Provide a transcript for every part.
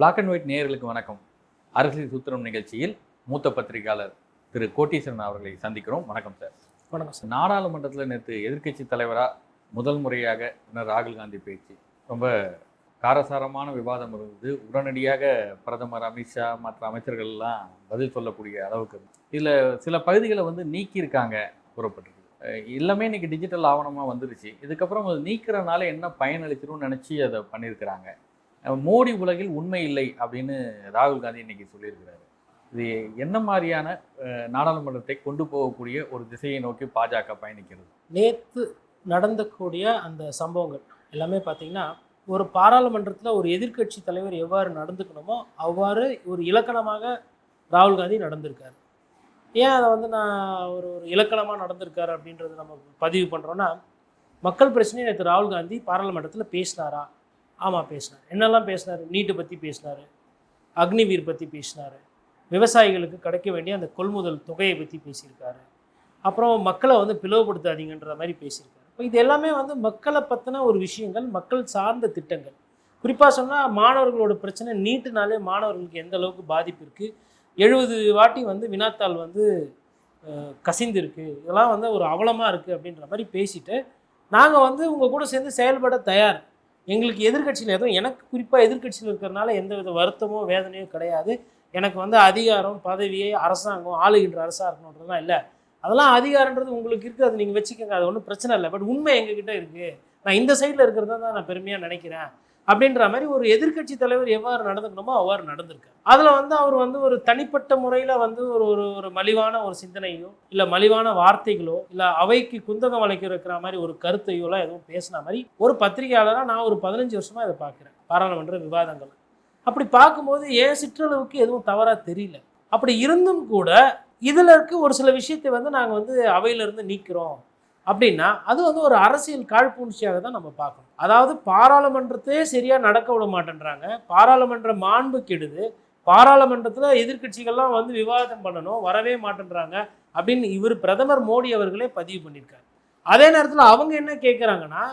Black and white நேயர்களுக்கு வணக்கம். அரசியல் சூத்திரம் நிகழ்ச்சியில் மூத்த பத்திரிகையாளர் திரு கோட்டீஸ்வரன் அவர்களை சந்திக்கிறோம். வணக்கம் சார். வணக்கம் சார். நாடாளுமன்றத்தில் நேற்று எதிர்க்கட்சி தலைவராக முதல் முறையாக ராகுல் காந்தி பேச்சு. ரொம்ப காரசாரமான விவாதம் இருந்தது. உடனடியாக பிரதமர் அமித்ஷா மற்ற அமைச்சர்கள் எல்லாம் பதில் சொல்லக்கூடிய அளவுக்கு. இதுல சில பகுதிகளை வந்து நீக்கியிருக்காங்க கூறப்பட்டிருக்கு. எல்லாமே இன்னைக்கு டிஜிட்டல் ஆவணமாக வந்துருச்சு. இதுக்கப்புறம் அது நீக்கிறனால என்ன பயனளிச்சிரும்னு நினச்சி அதை பண்ணியிருக்கிறாங்க. மோடி உலகில் உண்மை இல்லை அப்படின்னு ராகுல் காந்தி இன்னைக்கு சொல்லியிருக்கிறாரு. இது என்ன மாதிரியான நாடாளுமன்றத்தை கொண்டு போகக்கூடிய ஒரு திசையை நோக்கி பாஜக பயணிக்கிறது? நேற்று நடந்தக்கூடிய அந்த சம்பவங்கள் எல்லாமே பார்த்தீங்கன்னா ஒரு பாராளுமன்றத்தில் ஒரு எதிர்க்கட்சி தலைவர் எவ்வாறு நடந்துக்கணுமோ அவ்வாறு ஒரு இலக்கணமாக ராகுல் காந்தி நடந்திருக்காரு. ஏன் அதை வந்து நான் ஒரு ஒரு இலக்கணமாக நடந்திருக்காரு அப்படின்றத நம்ம பதிவு பண்ணுறோன்னா மக்கள் பிரச்சனையை நேற்று ராகுல் காந்தி பாராளுமன்றத்தில் பேசினாரா? ஆமாம் பேசினார். என்னெல்லாம் பேசினார்? நீட்டை பற்றி பேசினார். அக்னிவீர் பற்றி பேசினார். விவசாயிகளுக்கு கிடைக்க வேண்டிய அந்த கொள்முதல் தொகையை பற்றி பேசியிருக்காரு. அப்புறம் மக்களை வந்து பிளவுபடுத்தாதீங்கன்ற மாதிரி பேசியிருக்காரு. இப்போ இது எல்லாமே வந்து மக்களை பற்றின ஒரு விஷயங்கள் மக்கள் சார்ந்த திட்டங்கள். குறிப்பாக சொன்னால் மாணவர்களோட பிரச்சனை நீட்டுனாலே மாணவர்களுக்கு எந்த அளவுக்கு பாதிப்பு இருக்குது எழுபது வாட்டி வந்து வினாத்தாள் வந்து கசிந்திருக்கு. இதெல்லாம் வந்து ஒரு அவலமாக இருக்குது அப்படின்ற மாதிரி பேசிட்டு நாங்கள் வந்து உங்கள் கூட சேர்ந்து செயல்பட தயார். எங்களுக்கு எதிர்க்கட்சியில் எதுவும் எனக்கு குறிப்பாக எதிர்க்கட்சியில் இருக்கிறனால எந்த வித வருத்தமோ வேதனையோ கிடையாது. எனக்கு வந்து அதிகாரம் பதவியை அரசாங்கம் ஆளுகின்ற அரசாக இருக்கணுன்றதுலாம் இல்லை. அதெல்லாம் அதிகாரன்றது உங்களுக்கு இருக்குது அது நீங்கள் வச்சுக்கோங்க அது ஒன்றும் பிரச்சனை இல்லை. பட் உண்மை எங்ககிட்ட இருக்குது நான் இந்த சைடில் இருக்கிறதா தான் நான் பெருமையாக நினைக்கிறேன். அப்படின்ற மாதிரி ஒரு எதிர்க்கட்சி தலைவர் எவ்வாறு நடந்துக்கணுமோ அவ்வாறு நடந்திருக்காரு. அதில் வந்து அவர் வந்து ஒரு தனிப்பட்ட முறையில் வந்து ஒரு ஒரு ஒரு மலிவான ஒரு சிந்தனையோ இல்லை மலிவான வார்த்தைகளோ இல்லை அவைக்கு குந்தகம் வளைக்க இருக்கிற மாதிரி ஒரு கருத்தையோலாம் எதுவும் பேசின மாதிரி ஒரு பத்திரிகையாளராக நான் ஒரு பதினஞ்சு வருஷமாக இதை பார்க்குறேன். பாராளுமன்ற விவாதங்கள். அப்படி பார்க்கும்போது ஏன் சிற்றளவுக்கு எதுவும் தவறாக தெரியல. அப்படி இருந்தும் கூட இதில் இருக்க ஒரு சில விஷயத்தை வந்து நாங்கள் வந்து அவையிலிருந்து நீக்கிறோம். அப்படின்னா அது வந்து ஒரு அரசியல் காழ்ப்புணர்ச்சியாக தான் நம்ம பார்க்கணும். அதாவது பாராளுமன்றத்தையே சரியாக நடக்க விட மாட்டேன்றாங்க. பாராளுமன்ற மாண்பு கெடுது. பாராளுமன்றத்தில் எதிர்க்கட்சிகள்லாம் வந்து விவாதம் பண்ணணும் வரவே மாட்டேன்றாங்க அப்படின்னு இவர் பிரதமர் மோடி அவர்களே பதிவு பண்ணியிருக்காரு. அதே நேரத்தில் அவங்க என்ன கேட்குறாங்கன்னா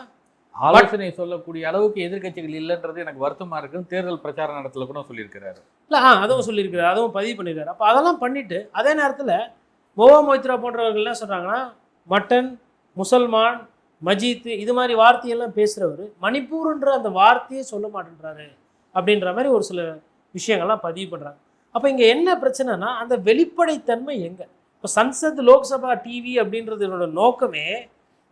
ஆலோசனை சொல்லக்கூடிய அளவுக்கு எதிர்க்கட்சிகள் இல்லைன்றது எனக்கு வருத்தமா இருக்குன்னு தேர்தல் பிரச்சார நடத்தல கூட சொல்லியிருக்கிறாரு. இல்லை ஆ அதுவும் சொல்லியிருக்காரு அதுவும் பதிவு பண்ணியிருக்காரு. அப்போ அதெல்லாம் பண்ணிட்டு அதே நேரத்தில் மோவா மொய்த்ரா போன்றவர்கள் என்ன சொல்கிறாங்கன்னா மட்டன் முசல்மான் மஜீத்து இது மாதிரி வார்த்தையெல்லாம் பேசுகிறவர் மணிப்பூர்ன்ற அந்த வார்த்தையே சொல்ல மாட்டேன்றாரு அப்படின்ற மாதிரி ஒரு சில விஷயங்கள்லாம் பதிவு பண்ணுறாங்க அப்போ இங்கே என்ன பிரச்சனைனா அந்த வெளிப்படைத்தன்மை எங்கே? இப்போ சன்சத் லோக்சபா டிவி அப்படின்றதோட நோக்கமே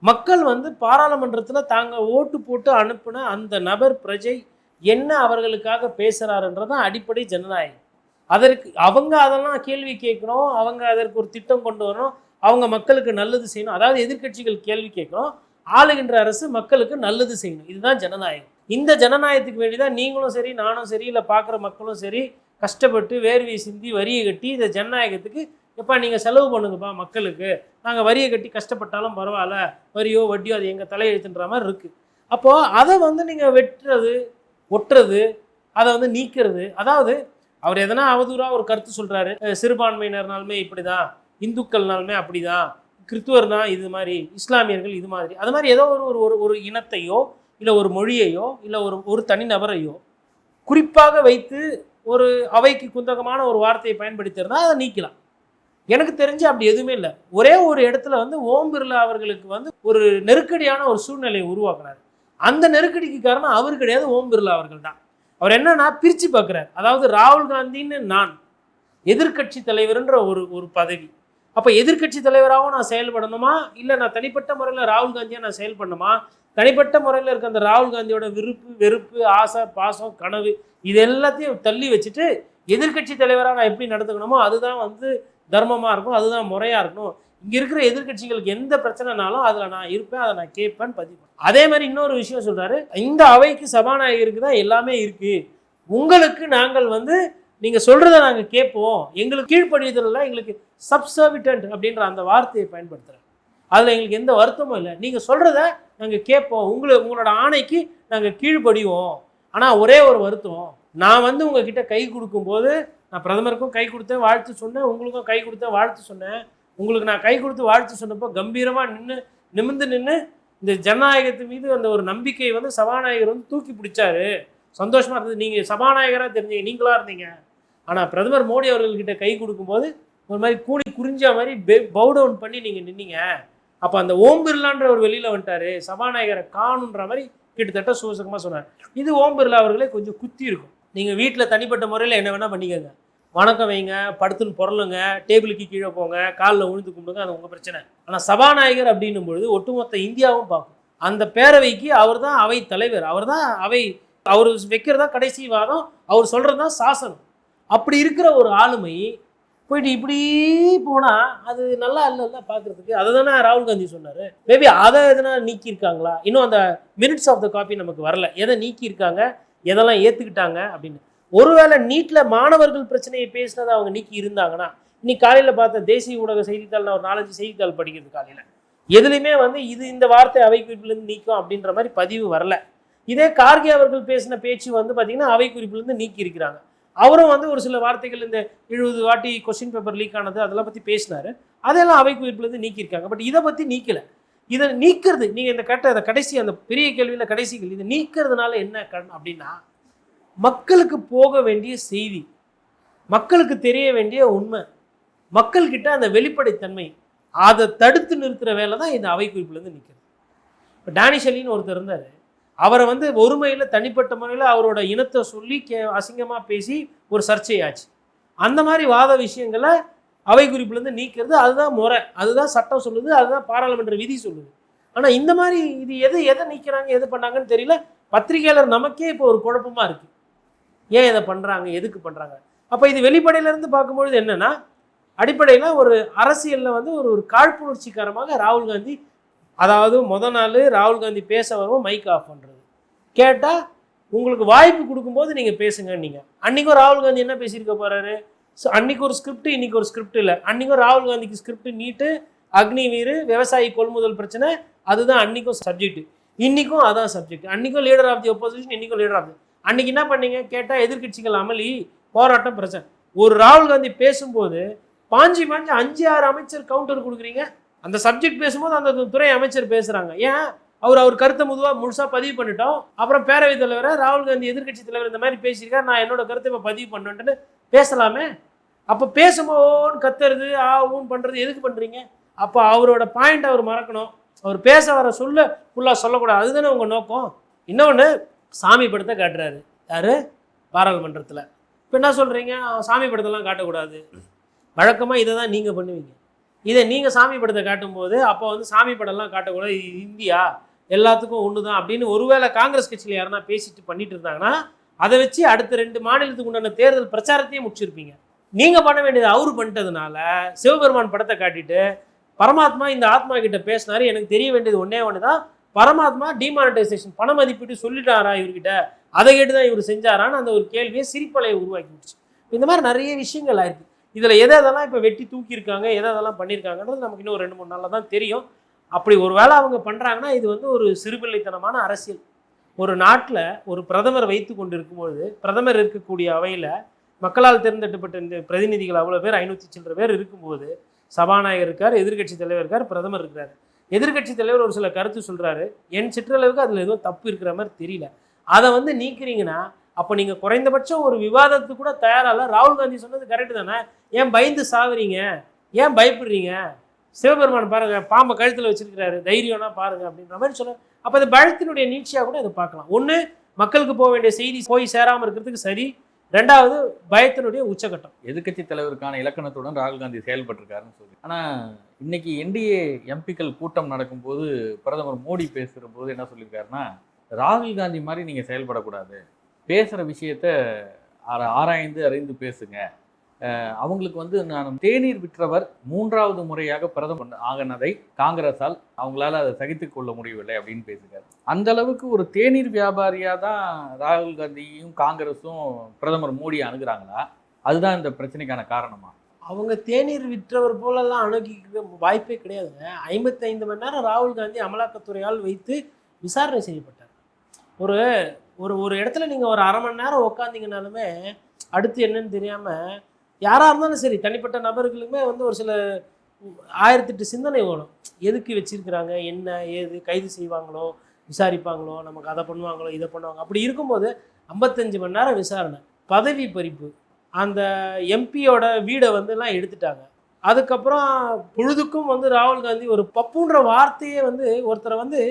மக்கள் வந்து பாராளுமன்றத்தில் தாங்க ஓட்டு போட்டு அனுப்பின அந்த நபர் பிரஜை என்ன அவர்களுக்காக பேசுகிறாருன்றதான் அடிப்படை ஜனநாயகம். அதற்கு அவங்க அதெல்லாம் கேள்வி கேட்கணும் அவங்க அதற்கு ஒரு திட்டம் கொண்டு வரணும் அவங்க மக்களுக்கு நல்லது செய்யணும். அதாவது எதிர்க்கட்சிகள் கேள்வி கேட்கணும் ஆளுகின்ற அரசு மக்களுக்கு நல்லது செய்யணும். இதுதான் ஜனநாயகம். இந்த ஜனநாயகத்துக்கு வேண்டி தான் நீங்களும் சரி நானும் சரி இல்லை பார்க்குற மக்களும் சரி கஷ்டப்பட்டு வேர்வையை சிந்தி வரியை கட்டி இந்த ஜனநாயகத்துக்கு எப்பா நீங்கள் செலவு பண்ணுங்கப்பா மக்களுக்கு. நாங்கள் வரியை கட்டி கஷ்டப்பட்டாலும் பரவாயில்ல. வரியோ வட்டியோ அது எங்கள் தலையெழுத்துன்ற மாதிரி இருக்குது அப்போது அதை வந்து நீங்கள் வெட்டுறது ஒட்டுறது அதை வந்து நீக்கிறது. அதாவது அவர் எதனா அவதூறாக ஒரு கருத்து சொல்கிறாரு சிறுபான்மையினர்னாலுமே இப்படி தான் இந்துக்கள்னாலுமே அப்படி தான் கிறிஸ்துவர்னா இது மாதிரி இஸ்லாமியர்கள் இது மாதிரி. அது மாதிரி ஏதோ ஒரு ஒரு ஒரு ஒரு இனத்தையோ இல்லை ஒரு மொழியையோ இல்லை ஒரு ஒரு தனிநபரையோ குறிப்பாக வைத்து ஒரு அவைக்கு குந்தகமான ஒரு வார்த்தையை பயன்படுத்தியிருந்தா அதை நீக்கலாம். எனக்கு தெரிஞ்சு அப்படி எதுவுமே இல்லை. ஒரே ஒரு இடத்துல வந்து ஓம் பிர்லா அவர்களுக்கு வந்து ஒரு நெருக்கடியான ஒரு சூழ்நிலையை உருவாக்குறாரு அந்த நெருக்கடிக்கு காரணம் அவர் கிடையாது ஓம் பிர்லா அவர்கள் தான். அவர் என்னன்னா பிரித்து பார்க்குறாரு. அதாவது ராகுல் காந்தின்னு நான் எதிர்க்கட்சி தலைவர்ன்ற ஒரு ஒரு பதவி. அப்போ எதிர்க்கட்சி தலைவராகவும் நான் செயல்படணுமா? இல்லை நான் தனிப்பட்ட முறையில் ராகுல் காந்தியாக நான் செயல்படணுமா? தனிப்பட்ட முறையில் இருக்க அந்த ராகுல் காந்தியோட விருப்பு வெறுப்பு ஆசை பாசம் கனவு இது எல்லாத்தையும் தள்ளி வச்சுட்டு எதிர்க்கட்சி தலைவராக நான் எப்படி நடந்துக்கணுமோ அதுதான் வந்து தர்மமாக இருக்கும் அதுதான் முறையாக இருக்கணும். இங்கே இருக்கிற எதிர்க்கட்சிகளுக்கு எந்த பிரச்சனைனாலும் அதில் நான் இருப்பேன் அதை நான் கேட்பேன் பதிவு அதே மாதிரி இன்னொரு விஷயம் சொல்கிறாரு இந்த அவைக்கு சபாநாயகருக்கு தான் எல்லாமே இருக்குது உங்களுக்கு நாங்கள் வந்து நீங்கள் சொல்கிறத நாங்கள் கேட்போம். எங்களுக்கு கீழ்ப்படிதலில் எங்களுக்கு சப்சர்விட்டன்ட் அப்படின்ற அந்த வார்த்தையை பயன்படுத்துகிறேன் அதில் எங்களுக்கு எந்த வருத்தமும் இல்லை. நீங்கள் சொல்கிறத நாங்கள் கேட்போம். உங்களை உங்களோட ஆணைக்கு நாங்கள் கீழ்ப்படிவோம். ஆனால் ஒரே ஒரு வருத்தம். நான் வந்து உங்ககிட்ட கை கொடுக்கும்போது நான் பிரதமருக்கும் கை கொடுத்தேன் வாழ்த்து சொன்னேன் உங்களுக்கும் கை கொடுத்தேன் வாழ்த்து சொன்னேன். உங்களுக்கு நான் கை கொடுத்து வாழ்த்து சொன்னப்போ கம்பீரமாக நின்று நிமிர்ந்து நின்று இந்த ஜனநாயகத்து மீது அந்த ஒரு நம்பிக்கையை வந்து சபாநாயகர் வந்து தூக்கி பிடிச்சாரு. சந்தோஷமாக இருந்தது. நீங்கள் சபாநாயகராக தெரிஞ்சீங்க நீங்களாக இருந்தீங்க. ஆனால் பிரதமர் மோடி அவர்கள்கிட்ட கை கொடுக்கும்போது ஒரு மாதிரி கூலி குறிஞ்ச மாதிரி பவு டவுன் பண்ணி நீங்கள் நின்னீங்க. அப்போ அந்த ஓம் பிர்லான்ற ஒரு வெளியில் வந்துட்டாரு. சபாநாயகரை காணுன்ற மாதிரி கிட்டத்தட்ட சூசகமாக சொன்னார். இது ஓம் பிர்லா அவர்களே கொஞ்சம் குத்தி இருக்கும். நீங்கள் வீட்டில் தனிப்பட்ட முறையில் என்ன வேணால் பண்ணிக்கோங்க. வணக்கம் வைங்க படுத்துன்னு பொருளுங்க டேபிளுக்கு கீழே போங்க காலில் உழுந்து கும்பிடுங்க அது உங்கள் பிரச்சனை. ஆனால் சபாநாயகர் அப்படின்னும் பொழுது ஒட்டுமொத்த இந்தியாவும் பார்க்கும். அந்த பேரவைக்கு அவர் தான் அவை தலைவர் அவர் தான் அவை அவர் வைக்கிறதா கடைசி வாதம் அவர் சொல்கிறது தான் சாசனம். அப்படி இருக்கிற ஒரு ஆளுமை போயிட்டு இப்படி போனால் அது நல்லா இல்லைல்ல பார்க்கறதுக்கு அதை தானே ராகுல் காந்தி சொன்னார். மேபி அதை எதனா நீக்கியிருக்காங்களா? இன்னும் அந்த மினிட்ஸ் ஆஃப் த காப்பி நமக்கு வரல. எதை நீக்கியிருக்காங்க? எதெல்லாம் ஏற்றுக்கிட்டாங்க அப்படின்னு. ஒருவேளை நீட்டில் மாணவர்கள் பிரச்சனையை பேசினதை அவங்க நீக்கி இருந்தாங்கன்னா இன்னைக்கு காலையில் பார்த்த தேசிய ஊடக செய்தித்தாள் நான் ஒரு நாலஞ்சு செய்தித்தாள் படிக்கிறது காலையில். எதுலையுமே வந்து இது இந்த வார்த்தை அவை குறிப்பிலேருந்து நீக்கும் அப்படின்ற மாதிரி பதிவு வரல. இதே கார்கே அவர்கள் பேசின பேச்சு வந்து பார்த்தீங்கன்னா அவை குறிப்பிலிருந்து நீக்கி இருக்கிறாங்க அவரும் வந்து ஒரு சில வார்த்தைகள் இந்த எழுபது வாட்டி கொஸ்டின் பேப்பர் லீக் ஆனது அதெல்லாம் பற்றி பேசினார். அதெல்லாம் அவை குறிப்பிலிருந்து நீக்கியிருக்காங்க. பட் இதை பற்றி நீக்கலை. இதை நீக்கிறது நீங்கள் இந்த கட்ட அந்த கடைசி அந்த பெரிய கேள்வியில் கடைசி கேள்வி இதை நீக்கிறதுனால என்ன கண் அப்படின்னா மக்களுக்கு போக வேண்டிய செய்தி மக்களுக்கு தெரிய வேண்டிய உண்மை மக்கள்கிட்ட அந்த வெளிப்படைத்தன்மை அதை தடுத்து நிறுத்துகிற வேலை தான் இந்த அவை குறிப்புலேருந்து நிற்கிறது இப்போ டேனிஷலின்னு ஒருத்தர் இருந்தார். அவரை வந்து ஒருமையில் தனிப்பட்ட முறையில் அவரோட இனத்தை சொல்லி கே அசிங்கமாக பேசி ஒரு சர்ச்சையாச்சு. அந்த மாதிரி வாத விஷயங்களை அவை குறிப்புலேருந்து நீக்கிறது அதுதான் முறை. அதுதான் சட்டம் சொல்லுது அதுதான் பாராளுமன்ற விதி சொல்லுது. ஆனால் இந்த மாதிரி இது எது எதை நீக்கிறாங்க எது பண்ணாங்கன்னு தெரியல. பத்திரிகையாளர் நமக்கே இப்போ ஒரு குழப்பமாக இருக்குது ஏன் இதை பண்ணுறாங்க எதுக்கு பண்ணுறாங்க அப்போ இது வெளிப்படையிலேருந்து பார்க்கும்பொழுது என்னென்னா அடிப்படையில் ஒரு அரசியலில் வந்து ஒரு ஒரு காழ்ப்புணர்ச்சிகரமாக ராகுல் காந்தி அதாவது முத நாள் ராகுல் காந்தி பேச வருவோம் மைக் ஆஃப் பண்ணுறது கேட்டால் உங்களுக்கு வாய்ப்பு கொடுக்கும்போது நீங்கள் பேசுங்க நீங்கள் அன்றைக்கும் ராகுல் காந்தி என்ன பேசியிருக்க போகிறாரு ஸோ அன்றைக்கி ஒரு ஸ்கிரிப்ட் இன்னைக்கு ஒரு ஸ்கிரிப்ட் இல்லை. அன்றைக்கும் ராகுல் காந்திக்கு ஸ்கிரிப்ட் நீட்டு அக்னிவீர் விவசாயி கொள்முதல் பிரச்சனை அதுதான் அன்றைக்கும் சப்ஜெக்ட் இன்றைக்கும் அதான் சப்ஜெக்ட் அன்றைக்கும் லீடர் ஆஃப் தி ஒப்போசிஷன் இன்றைக்கும் லீடர் ஆஃப் தி அன்றைக்கி என்ன பண்ணீங்க? கேட்டால் எதிர்கட்சிகள் அமளி போராட்டம் பிரச்சனை. ஒரு ராகுல் காந்தி பேசும்போது பாஞ்சி பாஞ்சி அஞ்சு ஆறு அமைச்சர் கவுண்டர் கொடுக்குறீங்க. அந்த சப்ஜெக்ட் பேசும்போது அந்த துறை அமைச்சர் பேசுகிறாங்க ஏன்? அவர் அவர் கருத்தை முதுவாக முழுசாக பதிவு பண்ணிட்டோம். அப்புறம் பேரவைத் தலைவரை ராகுல் காந்தி எதிர்க்கட்சி தலைவர் இந்த மாதிரி பேசியிருக்காரு. நான் என்னோட கருத்தை இப்போ பதிவு பண்ணுன்ட்டுன்னு பேசலாமே? அப்போ பேசும்போன்னு கத்துறது ஆ ஊன் பண்ணுறது எதுக்கு பண்ணுறீங்க அப்போ அவரோட பாயிண்ட் அவர் மறக்கணும். அவர் பேச வர சொல்ல ஃபுல்லாக சொல்லக்கூடாது. அதுதானே உங்கள் நோக்கம். இன்னொன்று சாமி படத்தை காட்டுறாரு. யார்? பாராளுமன்றத்தில். இப்போ என்ன சொல்கிறீங்க சாமி படத்தெல்லாம் காட்டக்கூடாது. வழக்கமாக இதை தான் நீங்கள் பண்ணுவீங்க. இதை நீங்கள் சாமி படத்தை காட்டும்போது அப்போ வந்து சாமி படம்லாம் காட்டக்கூடாது. இது இந்தியா எல்லாத்துக்கும் ஒன்று தான் அப்படின்னு ஒருவேளை காங்கிரஸ் கட்சியில் யாருன்னா பேசிட்டு பண்ணிட்டு இருந்தாங்கன்னா அதை வச்சு அடுத்த ரெண்டு மாநிலத்துக்கு உண்டான தேர்தல் பிரச்சாரத்தையே முடிச்சிருப்பீங்க. நீங்கள் பண்ண வேண்டியது அவரு பண்ணிட்டதுனால சிவபெருமான் படத்தை காட்டிட்டு பரமாத்மா இந்த ஆத்மா கிட்ட பேசினாரு எனக்கு தெரிய வேண்டியது ஒன்றே ஒன்று தான் பரமாத்மா டிமானிட்டைசேஷன் பண மதிப்பீட்டு சொல்லிட்டாரா இவர்கிட்ட? அதை கேட்டு தான் இவர் செஞ்சாரான்னு அந்த ஒரு கேள்வியை சிரிப்பலையை உருவாக்கி விட்டுச்சு. இந்த மாதிரி நிறைய விஷயங்கள் ஆயிருக்கு. இதில் எதை எதெல்லாம் இப்போ வெட்டி தூக்கியிருக்காங்க எதை எதெல்லாம் பண்ணியிருக்காங்கன்றது நமக்கு இன்னும் ஒரு ரெண்டு மூணு நாளில் தான் தெரியும். அப்படி ஒரு வேளை அவங்க பண்ணுறாங்கன்னா இது வந்து ஒரு சிறுபிள்ளைத்தனமான அரசியல். ஒரு நாட்டில் ஒரு பிரதமர் வைத்து கொண்டு இருக்கும்பொழுது பிரதமர் இருக்கக்கூடிய அவையில் மக்களால் தேர்ந்தெடுக்கப்பட்ட இந்த பிரதிநிதிகள் அவ்வளோ பேர் ஐநூற்றி சில்லற பேர் இருக்கும்போது சபாநாயகர் இருக்கார் எதிர்க்கட்சி தலைவர் இருக்கார் பிரதமர் இருக்கிறார் எதிர்கட்சி தலைவர் ஒரு சில கருத்து சொல்கிறாரு என் சிற்றளவுக்கு அதில் எதுவும் தப்பு இருக்கிற மாதிரி தெரியல. அதை வந்து நீக்கிறீங்கன்னா அப்போ நீங்கள் குறைந்தபட்சம் ஒரு விவாதத்துக்கு கூட தயாரால ராகுல் காந்தி சொன்னது கரெக்டு தானே? ஏன் பயந்து சாவுறீங்க ஏன் பயப்படுறீங்க? சிவபெருமான் பாருங்க பாம்பை கழுத்தில் வச்சிருக்கிறாரு. தைரியம்னா பாருங்க அப்படின்ற மாதிரி சொல்ல அப்போ அந்த பயத்தினுடைய நீட்சியாக கூட இதை பார்க்கலாம். ஒன்று மக்களுக்கு போக வேண்டிய செய்தி போய் சேராமல் இருக்கிறதுக்கு சரி. ரெண்டாவது பயத்தினுடைய உச்சகட்டம். எதிர்க்கட்சி தலைவருக்கான இலக்கணத்துடன் ராகுல் காந்தி செயல்பட்டிருக்காருன்னு சொல்லி. ஆனால் இன்னைக்கு என்டிஏ எம்பிக்கள் கூட்டம் நடக்கும்போது பிரதமர் மோடி பேசுகிற போது என்ன சொல்லியிருக்காருன்னா ராகுல் காந்தி மாதிரி நீங்கள் செயல்படக்கூடாது. பேசுகிற விஷயத்த ஆர- ஆராய்ந்து அறிந்து பேசுங்க. அவங்களுக்கு வந்து நான் தேநீர் விற்றவர் மூன்றாவது முறையாக பிரதமர் ஆகினதை காங்கிரஸால் அவங்களால அதை சகித்து கொள்ள முடியவில்லை அப்படின்னு பேசுகிறார். அந்த அளவுக்கு ஒரு தேநீர் வியாபாரியாக தான் ராகுல் காந்தியும் காங்கிரஸும் பிரதமர் மோடி அணுகிறாங்களா? அதுதான் இந்த பிரச்சனைக்கான காரணமா? அவங்க தேநீர் விற்றவர் போலெல்லாம் அணுகிக்க வாய்ப்பே கிடையாதுங்க. ஐம்பத்தைந்து மணி நேரம் ராகுல் காந்தி அமலாக்கத்துறையால் வைத்து விசாரணை செய்யப்பட்டார். ஒரு ஒரு ஒரு இடத்துல நீங்கள் ஒரு அரை மணி நேரம் உட்காந்திங்கனாலுமே அடுத்து என்னன்னு தெரியாமல் யாராக இருந்தாலும் சரி தனிப்பட்ட நபர்களுமே வந்து ஒரு சில ஆயிரத்தெட்டு சிந்தனை வேணும். எதுக்கு வச்சிருக்கிறாங்க? என்ன? ஏது? கைது செய்வாங்களோ? விசாரிப்பாங்களோ? நமக்கு அதை பண்ணுவாங்களோ? இதை பண்ணுவாங்க அப்படி இருக்கும்போது ஐம்பத்தஞ்சு மணி நேரம் விசாரணை பதவி பறிப்பு அந்த எம்பியோட வீடை வந்து எல்லாம் எடுத்துட்டாங்க. அதுக்கப்புறம் பொழுதுக்கும் வந்து ராகுல் காந்தி ஒரு பப்புன்ற வார்த்தையே வந்து ஒருத்தரை வந்து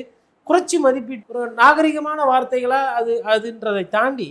குறைச்சி மதிப்பீட்டு ஒரு நாகரிகமான வார்த்தைகளாக அது அதுன்றதை தாண்டி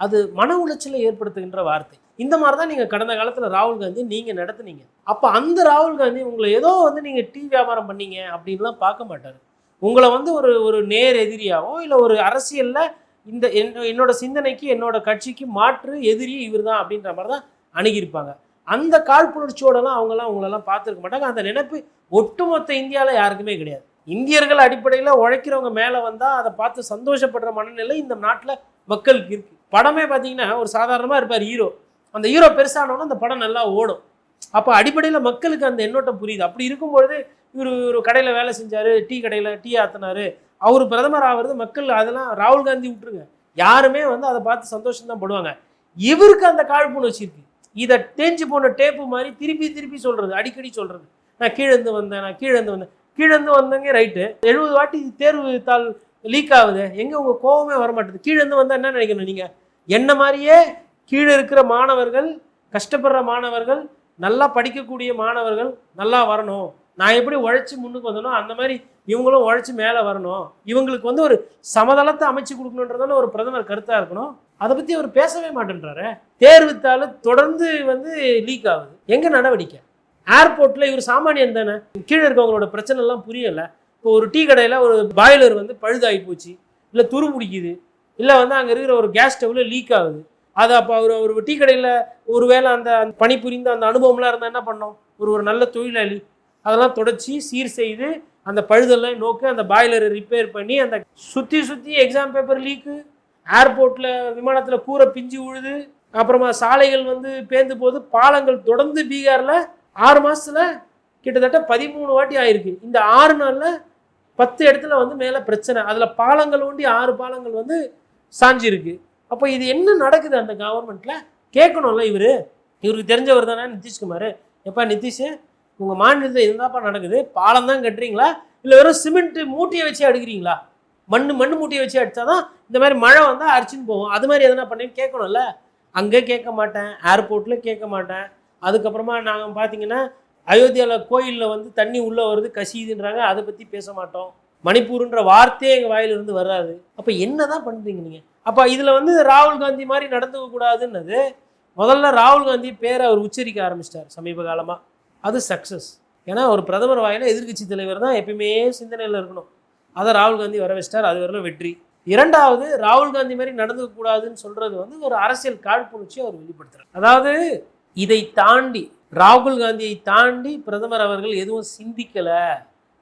அது மன உளைச்சலை ஏற்படுத்துகின்ற வார்த்தை. இந்த மாதிரி தான் நீங்கள் கடந்த காலத்தில் ராகுல் காந்தி நீங்கள் நடத்துனீங்க. அப்போ அந்த ராகுல் காந்தி உங்களை ஏதோ வந்து நீங்கள் டீ வியாபாரம் பண்ணீங்க அப்படின்லாம் பார்க்க மாட்டார். உங்களை வந்து ஒரு ஒரு நேர் எதிரியாவோ இல்லை ஒரு அரசியலில் இந்த என்னோட சிந்தனைக்கு என்னோட கட்சிக்கு மாற்று எதிரி இவர் தான் அப்படின்ற மாதிரி தான் அணுகியிருப்பாங்க. அந்த காழ்ப்புணர்ச்சியோடலாம் அவங்கெல்லாம் உங்களெல்லாம் பார்த்துருக்க மாட்டாங்க. அந்த நினைப்பு ஒட்டுமொத்த இந்தியாவில் யாருக்குமே கிடையாது. இந்தியர்கள் அடிப்படையில் உழைக்கிறவங்க மேலே வந்தால் அதை பார்த்து சந்தோஷப்படுற மனநிலை இந்த நாட்டில் மக்களுக்கு இருக்கு. படமே பார்த்தீங்கன்னா ஒரு சாதாரணமாக இருப்பார் ஹீரோ. அந்த ஹீரோ பெருசானவொன்னே அந்த படம் நல்லா ஓடும். அப்போ அடிப்படையில் மக்களுக்கு அந்த எண்ணோட்டம் புரியுது. அப்படி இருக்கும்பொழுது இவர் ஒரு கடையில் வேலை செஞ்சார் டீ கடையில் டீ ஆத்தினார். அவர் பிரதமர் ஆகிறது மக்கள் அதெல்லாம் ராகுல் காந்தி விட்டுருங்க. யாருமே வந்து அதை பார்த்து சந்தோஷம் தான் படுவாங்க. இவருக்கு அந்த காழ்ப்புணர்ச்சி இருக்கு இதை தேஞ்சு போன டேப்பு மாதிரி திருப்பி திருப்பி சொல்கிறது அடிக்கடி சொல்கிறது நான் கீழேந்து வந்தேன் நான் கீழேந்து வந்தேன். கீழேருந்து வந்தவங்க ரைட்டு எழுபது வாட்டி தேர்வு தாள் லீக் ஆகுது. எங்கே உங்கள் கோவமே வர மாட்டேது கீழேந்து வந்தால் என்ன நினைக்கணும் நீங்கள் என்ன மாதிரியே கீழே இருக்கிற மாணவர்கள் கஷ்டப்படுற மாணவர்கள் நல்லா படிக்கக்கூடிய மாணவர்கள் நல்லா வரணும். நான் எப்படி உழைச்சி முன்னுக்கு வந்தனோ அந்த மாதிரி இவங்களும் உழைச்சி மேலே வரணும். இவங்களுக்கு வந்து ஒரு சமதளத்தை அமைச்சு கொடுக்கணுன்றதான ஒரு பிரதமர் கருத்தாக இருக்கணும். அதை பற்றி அவர் பேசவே மாட்டேன்றாரு. தேர்வுத்தாள் தொடர்ந்து வந்து லீக் ஆகுது. எங்கே நடவடிக்கை? ஏர்போர்ட்டில் இவர் சாமானியன் தானே? கீழே இருக்கவங்களோட பிரச்சனை எல்லாம் இப்போ ஒரு டீ கடையில் ஒரு பாய்லர் வந்து பழுதாகி போச்சு. இல்லை துரு பிடிக்குது. இல்லை வந்து அங்கே இருக்கிற ஒரு கேஸ் ஸ்டவ்ல லீக் ஆகுது. அது அப்போ அவர் ஒரு டீ கடையில் ஒரு வேளை அந்த அந்த பணிபுரிந்த அந்த அனுபவம்லாம் இருந்தால் என்ன பண்ணோம்? ஒரு ஒரு நல்ல தொழிலாளி. அதெல்லாம் தொடச்சி சீர் செய்து அந்த பழுதெல்லாம் நோக்கி அந்த பாய்லரை ரிப்பேர் பண்ணி அந்த சுற்றி சுற்றி எக்ஸாம் பேப்பர் லீக்கு ஏர்போர்ட்டில் விமானத்தில் கூரை பிஞ்சு விழுது அப்புறமா சாலைகள் வந்து பேந்து போது பாலங்கள் தொடர்ந்து பீகாரில் ஆறு மாதத்தில் கிட்டத்தட்ட பதிமூணு வாட்டி ஆயிருக்கு. இந்த ஆறு நாளில் பத்து இடத்துல வந்து மேலே பிரச்சனை. அதில் பாலங்கள் ஒண்டி ஆறு பாலங்கள் வந்து சாஞ்சிருக்கு. அப்போ இது என்ன நடக்குது அந்த கவர்மெண்ட்டில் கேட்கணும்ல இவரு. இவருக்கு தெரிஞ்சவர் தானே நிதிஷ்குமார். எப்பா நிதிஷ் உங்கள் மாநிலத்தில் இதுதான்ப்பா நடக்குது. பாலம் தான் கட்டுறீங்களா? இல்லை வெறும் சிமெண்ட்டு மூட்டையை வச்சு அடுக்கிறீங்களா? மண் மண் மூட்டையை வச்சு அடிச்சாதான் இந்த மாதிரி மழை வந்தால் அரிச்சின்னு போகும். அது மாதிரி எதனா பண்ணி கேட்கணும்ல? அங்கே கேட்க மாட்டேன். ஏர்போர்ட்டில் கேட்க மாட்டேன். அதுக்கப்புறமா நாங்கள் பார்த்தீங்கன்னா அயோத்தியாவில் கோயிலில் வந்து தண்ணி உள்ளே வருது கசியுதுன்றாங்க. அதை பற்றி பேச மாட்டோம். மணிப்பூருன்ற வார்த்தையே எங்கள் வாயிலிருந்து வராது. அப்போ என்ன தான் பண்ணுறீங்க நீங்கள் அப்போ இதில் வந்து ராகுல் காந்தி மாதிரி நடந்துக்க கூடாதுன்னது முதல்ல ராகுல் காந்தி பேரை அவர் உச்சரிக்க ஆரம்பிச்சிட்டார் சமீப காலமாக அது சக்ஸஸ் ஏன்னா ஒரு பிரதமர் வாயில எதிர்க்கட்சி தலைவர் தான் எப்பயுமே சிந்தனையில் இருக்கணும். அதை ராகுல் காந்தி வர வச்சிட்டார் அது வரல வெற்றி. இரண்டாவது ராகுல் காந்தி மாதிரி நடந்துக்க கூடாதுன்னு சொல்றது வந்து ஒரு அரசியல் காழ்ப்புணர்ச்சியை அவர் வெளிப்படுத்துறார். அதாவது இதை தாண்டி ராகுல் காந்தியை தாண்டி பிரதமர் அவர்கள் எதுவும் சிந்திக்கலை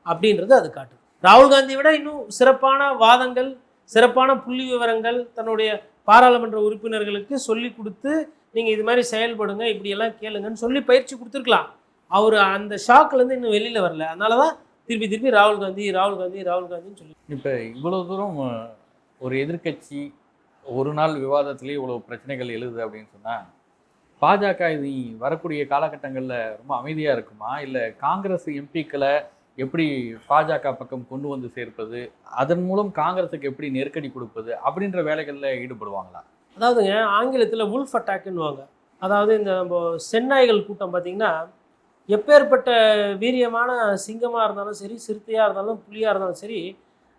அப்படின்றது அது காட்டும் ராகுல் காந்தியை விட இன்னும் சிறப்பான வாதங்கள் சிறப்பான புள்ளி விவரங்கள் தன்னுடைய பாராளுமன்ற உறுப்பினர்களுக்கு சொல்லி கொடுத்து நீங்கள் இது மாதிரி செயல்படுங்க இப்படியெல்லாம் கேளுங்கன்னு சொல்லி பயிற்சி கொடுத்துருக்கலாம். அவர் அந்த ஷாக்லேருந்து இன்னும் வெளியில் வரல. அதனால தான் திருப்பி திருப்பி ராகுல் காந்தி ராகுல் காந்தி ராகுல் காந்தின்னு சொல்லி. இப்போ இவ்வளோ தூரம் ஒரு எதிர்க்கட்சி ஒரு நாள் விவாதத்திலேயே இவ்வளோ பிரச்சனைகள் எழுது அப்படின்னு சொன்னால் பாஜக இது வரக்கூடிய காலகட்டங்களில் ரொம்ப அமைதியாக இருக்குமா? இல்லை காங்கிரஸ் எம்பிக்களை எப்படி பாஜக பக்கம் கொண்டு வந்து சேர்ப்பது? அதன் மூலம் காங்கிரஸுக்கு எப்படி நெருக்கடி கொடுப்பது? அப்படின்ற வேலைகளில் ஈடுபடுவாங்களா? அதாவதுங்க ஆங்கிலத்தில் உல்ஃப் அட்டாக்குன்னுவாங்க அதாவது இந்த நம்ம சென்னாய்கள் கூட்டம் பார்த்திங்கன்னா எப்பேற்பட்ட வீரியமான சிங்கமாக இருந்தாலும் சரி சிறுத்தையாக இருந்தாலும் புலியாக இருந்தாலும் சரி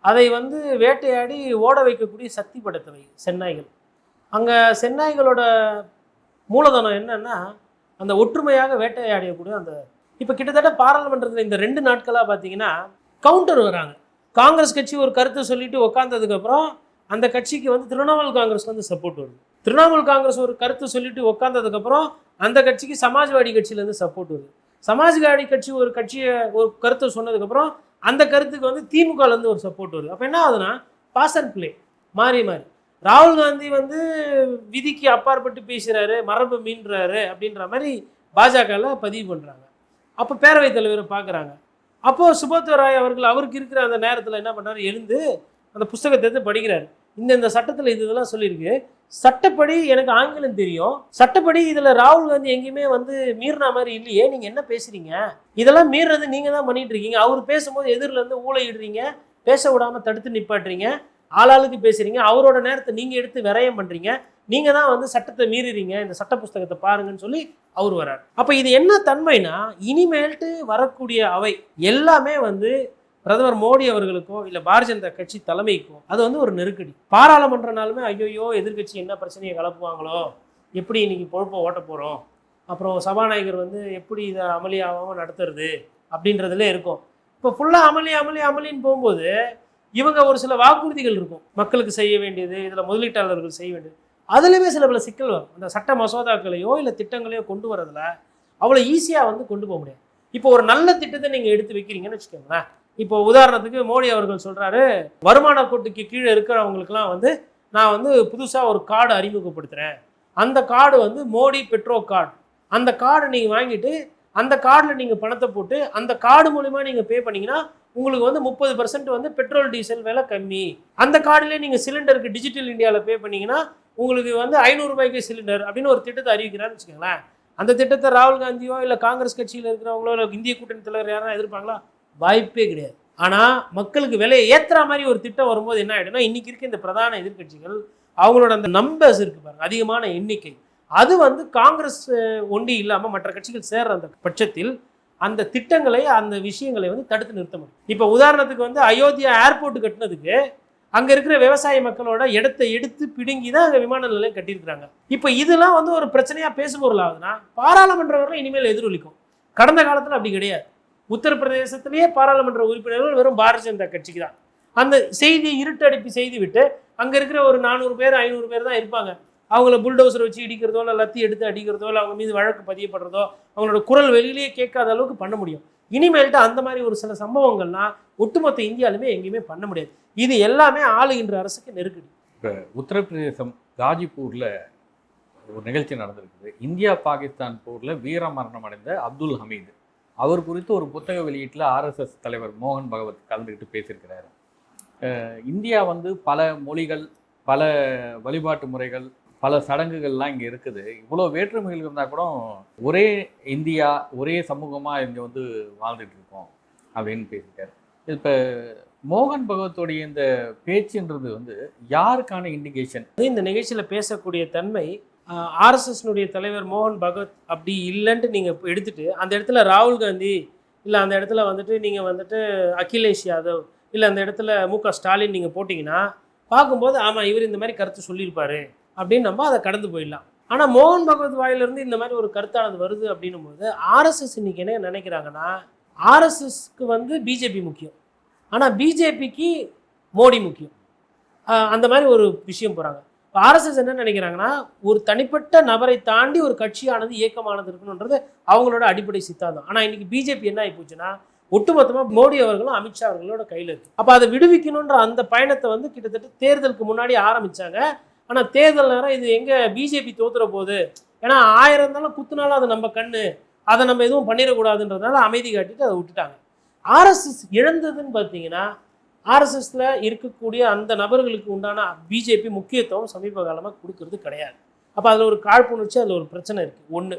அதை வந்து வேட்டையாடி ஓட வைக்கக்கூடிய சக்தி படைத்தவை சென்னாய்கள். அங்கே சென்னாய்களோட மூலதனம் என்னன்னா அந்த ஒற்றுமையாக வேட்டையாடக்கூடிய அந்த இப்போ கிட்டத்தட்ட பாராளுமன்றத்தில் இந்த ரெண்டு நாட்களாக பார்த்தீங்கன்னா கவுண்டர் வராங்க. காங்கிரஸ் கட்சி ஒரு கருத்தை சொல்லிட்டு உட்காந்ததுக்கப்புறம் அந்த கட்சிக்கு வந்து திரிணாமுல் காங்கிரஸ் வந்து சப்போர்ட் வருது. திரிணாமுல் காங்கிரஸ் ஒரு கருத்து சொல்லிட்டு உட்காந்ததுக்கப்புறம் அந்த கட்சிக்கு சமாஜ்வாடி கட்சியிலேருந்து சப்போர்ட் வருது. சமாஜ்வாடி கட்சி ஒரு கட்சியை ஒரு கருத்தை சொன்னதுக்கப்புறம் அந்த கருத்துக்கு வந்து திமுகலேருந்து ஒரு சப்போர்ட் வருது. அப்போ என்ன ஆகுதுன்னா பாஸ் அண்ட் பிளே மாறி மாறி. ராகுல் காந்தி வந்து விதிக்கு அப்பாற்பட்டு பேசுகிறாரு மரபு மீன்றாரு அப்படின்ற மாதிரி பாஜகவில் பதிவு பண்ணுறாங்க அப்போ பேரவைத் தலைவரை பார்க்குறாங்க அப்போது சுபத்வராய் அவர்கள் அவருக்கு இருக்கிற அந்த நேரத்தில் என்ன பண்ணுறாரு எழுந்து அந்த புஸ்தகத்தை எடுத்து படிக்கிறார். இந்த இந்த சட்டத்தில் இது இதெல்லாம் சொல்லியிருக்கு. சட்டப்படி எனக்கு ஆங்கிலம் தெரியும். சட்டப்படி இதில் ராகுல் காந்தி எங்கேயுமே வந்து மீறின மாதிரி இல்லையே. நீங்கள் என்ன பேசுகிறீங்க இதெல்லாம் மீறுறது நீங்கள் தான் பண்ணிட்டு இருக்கீங்க. அவர் பேசும்போது எதிரில் இருந்து ஊழையிடுறீங்க பேச விடாமல் தடுத்து நிப்பாட்டுறீங்க. ஆளாளுக்கு பேசுறீங்க அவரோட நேரத்தை நீங்க எடுத்து விரயம் பண்றீங்க நீங்க தான் வந்து சட்டத்தை மீறிறீங்க இந்த சட்ட புஸ்தகத்தை பாருங்கன்னு சொல்லி அவர் வர்றார். அப்ப இது என்ன தன்மைனா இனிமேல்ட்டு வரக்கூடிய அவை எல்லாமே வந்து பிரதமர் மோடி அவர்களுக்கோ இல்லை பாரதிய ஜனதா கட்சி தலைமைக்கோ அது வந்து ஒரு நெருக்கடி. பாராளுமன்றனாலுமே ஐயோயோ எதிர்க்கட்சி என்ன பிரச்சனையை கலப்புவாங்களோ எப்படி இன்னைக்கு பொழப்பை ஓட்ட போகிறோம் அப்புறம் சபாநாயகர் வந்து எப்படி இதை அமளியாகாமல் நடத்துறது அப்படின்றதுல இருக்கும். இப்போ ஃபுல்லாக அமளி அமளி அமளின்னு போகும்போது இவங்க ஒரு சில வாக்குறுதிகள் இருக்கும். மக்களுக்கு செய்ய வேண்டியது இதில் முதலீட்டாளர்கள் செய்ய வேண்டியது. அதுலேயுமே சில பல சிக்கல் வரும். அந்த சட்ட மசோதாக்களையோ இல்லை திட்டங்களையோ கொண்டு வரதில் அவ்வளோ ஈஸியாக வந்து கொண்டு போக முடியாது. இப்போ ஒரு நல்ல திட்டத்தை நீங்கள் எடுத்து வைக்கிறீங்கன்னு வச்சுக்கோங்களேன். இப்போ உதாரணத்துக்கு மோடி அவர்கள் சொல்கிறாரு வருமான கோட்டுக்கு கீழே இருக்கிறவங்களுக்குலாம் வந்து நான் வந்து புதுசாக ஒரு கார்டு அறிமுகப்படுத்துகிறேன் அந்த கார்டு வந்து மோடி பெட்ரோ கார்டு. அந்த கார்டை நீங்கள் வாங்கிட்டு அந்த கார்டில் நீங்கள் பணத்தை போட்டு அந்த கார்டு மூலிமா நீங்கள் பே பண்ணிங்கன்னா உங்களுக்கு வந்து முப்பது பர்சன்ட் வந்து பெட்ரோல் டீசல் விலை கம்மி. அந்த கார்டிலே நீங்கள் சிலிண்டருக்கு டிஜிட்டல் இந்தியாவில் பே பண்ணிங்கன்னா உங்களுக்கு வந்து ஐநூறுரூபாய்க்கு சிலிண்டர் அப்படின்னு ஒரு திட்டத்தை அறிவிக்கிறான்னு வச்சுக்கோங்களேன். அந்த திட்டத்தை ராகுல் காந்தியோ இல்லை காங்கிரஸ் கட்சியில் இருக்கிறவங்களோ இல்லை இந்திய கூட்டணி தலைவர் யாரும் எதிர்ப்பாங்களா? வாய்ப்பே கிடையாது. ஆனால் மக்களுக்கு விலையை ஏற்றுற மாதிரி ஒரு திட்டம் வரும்போது என்ன ஆகிடும்னா இன்றைக்கி இருக்க இந்த பிரதான எதிர்க்கட்சிகள் அவங்களோட அந்த நம்பர்ஸ் இருக்கு பாருங்க அதிகமான எண்ணிக்கை. அது வந்து காங்கிரஸ் ஒண்டி இல்லாமல் மற்ற கட்சிகள் சேர்ற அந்த பட்சத்தில் அந்த திட்டங்களை அந்த விஷயங்களை வந்து தடுத்து நிறுத்த முடியும். இப்போ உதாரணத்துக்கு வந்து அயோத்தியா ஏர்போர்ட் கட்டினதுக்கு அங்கே இருக்கிற விவசாய மக்களோட இடத்தை எடுத்து பிடுங்கி தான் அங்கே விமான நிலையம் கட்டியிருக்கிறாங்க. இப்போ இதெல்லாம் வந்து ஒரு பிரச்சனையாக பேசுபொருள் ஆகுதுன்னா பாராளுமன்ற வரலாம் இனிமேல் எதிரொலிக்கும். கடந்த காலத்தில் அப்படி கிடையாது. உத்தரப்பிரதேசத்திலேயே பாராளுமன்ற உறுப்பினர்கள் வெறும் பாரதிய ஜனதா கட்சிக்கு தான் அந்த செய்தியை இருட்டடிப்பு செய்து விட்டு அங்கே இருக்கிற ஒரு நானூறு பேர் ஐநூறு பேர் தான் இருப்பாங்க. அவங்கள புல்டோசர் வச்சு இடிக்கிறதோ இல்லை லத்தி எடுத்து அடிக்கிறதோ இல்லை அவங்க மீது வழக்கு பதியப்படுறதோ அவங்களோட குரல் வெளியிலேயே கேட்காத அளவுக்கு பண்ண முடியும். இனிமேல்ட்டு அந்த மாதிரி ஒரு சில சம்பவங்கள்லாம் ஒட்டுமொத்த இந்தியாலுமே எங்கேயுமே பண்ண முடியாது. இது எல்லாமே ஆளுகின்ற அரசுக்கு நெருக்கடி. உத்தரப்பிரதேசம் காஜிப்பூரில் ஒரு நிகழ்ச்சி நடந்திருக்குது. இந்தியா பாகிஸ்தான் போரில் வீர மரணம் அடைந்த அப்துல் ஹமீது. அவர் குறித்து ஒரு புத்தக வெளியீட்டில் ஆர்எஸ்எஸ் தலைவர் மோகன் பகவத் கலந்துக்கிட்டு பேசியிருக்கிறாரு. இந்தியா வந்து பல மொழிகள் பல வழிபாட்டு முறைகள் பல சடங்குகள்லாம் இங்கே இருக்குது. இவ்வளோ வேற்றுமைகள் இருந்தால் கூட ஒரே இந்தியா ஒரே சமூகமாக இங்கே வந்து வாழ்ந்துட்டு இருக்கோம் அப்படின்னு பேசிட்டார். இப்போ மோகன் பகவத்துடைய இந்த பேச்சுன்றது வந்து யாருக்கான இண்டிகேஷன் இந்த நிகழ்ச்சியில் பேசக்கூடிய தன்மை ஆர்எஸ்எஸ்னுடைய தலைவர் மோகன் பகவத் அப்படி இல்லைன்ட்டு நீங்கள் எடுத்துட்டு அந்த இடத்துல ராகுல் காந்தி இல்லை அந்த இடத்துல வந்துட்டு நீங்கள் வந்துட்டு அகிலேஷ் யாதவ் இல்லை அந்த இடத்துல மு க ஸ்டாலின் நீங்கள் போட்டிங்கன்னா பார்க்கும்போது ஆமாம் இவர் இந்த மாதிரி கருத்து சொல்லியிருப்பாரு. அப்படின்னு நம்ம அதை கடந்து போயிடலாம். ஆனால் மோகன் பகவத் வாயிலிருந்து இந்த மாதிரி ஒரு கருத்தானது வருது அப்படின்னும் போது ஆர்எஸ்எஸ் இன்னைக்கு என்ன நினைக்கிறாங்கன்னா ஆர்எஸ்எஸ்க்கு வந்து பிஜேபி முக்கியம். ஆனால் பிஜேபிக்கு மோடி முக்கியம். அந்த மாதிரி ஒரு விஷயம் போகிறாங்க இப்போ ஆர்எஸ்எஸ் என்ன நினைக்கிறாங்கன்னா ஒரு தனிப்பட்ட நபரை தாண்டி ஒரு கட்சியானது இயக்கமானது இருக்கணுன்றது அவங்களோட அடிப்படை சித்தாந்தம். ஆனால் இன்றைக்கி பிஜேபி என்ன ஆகி போச்சுன்னா ஒட்டுமொத்தமாக மோடி அவர்களும் அமித்ஷா அவர்களோட கையில் இருக்குது அப்போ அதை விடுவிக்கணுன்ற அந்த பயணத்தை வந்து கிட்டத்தட்ட தேர்தலுக்கு முன்னாடி ஆரம்பித்தாங்க ஆனால் தேர்தல் நேரம் இது எங்கே பிஜேபி தோத்துற போகுது ஏன்னா ஆயிரம் இருந்தாலும் குத்துனாலும் அது நம்ம கண்ணு. அதை நம்ம எதுவும் பண்ணிடக்கூடாதுன்றதுனால அமைதி காட்டிட்டு அதை விட்டுட்டாங்க. ஆர்எஸ்எஸ் இழந்ததுன்னு பார்த்தீங்கன்னா ஆர்எஸ்எஸ்ல இருக்கக்கூடிய அந்த நபர்களுக்கு உண்டான பிஜேபி முக்கியத்துவம் சமீப காலமாக கொடுக்கறது கிடையாது. அப்போ அதில் ஒரு காழ்ப்புணர்ச்சி அதில் ஒரு பிரச்சனை இருக்குது ஒன்று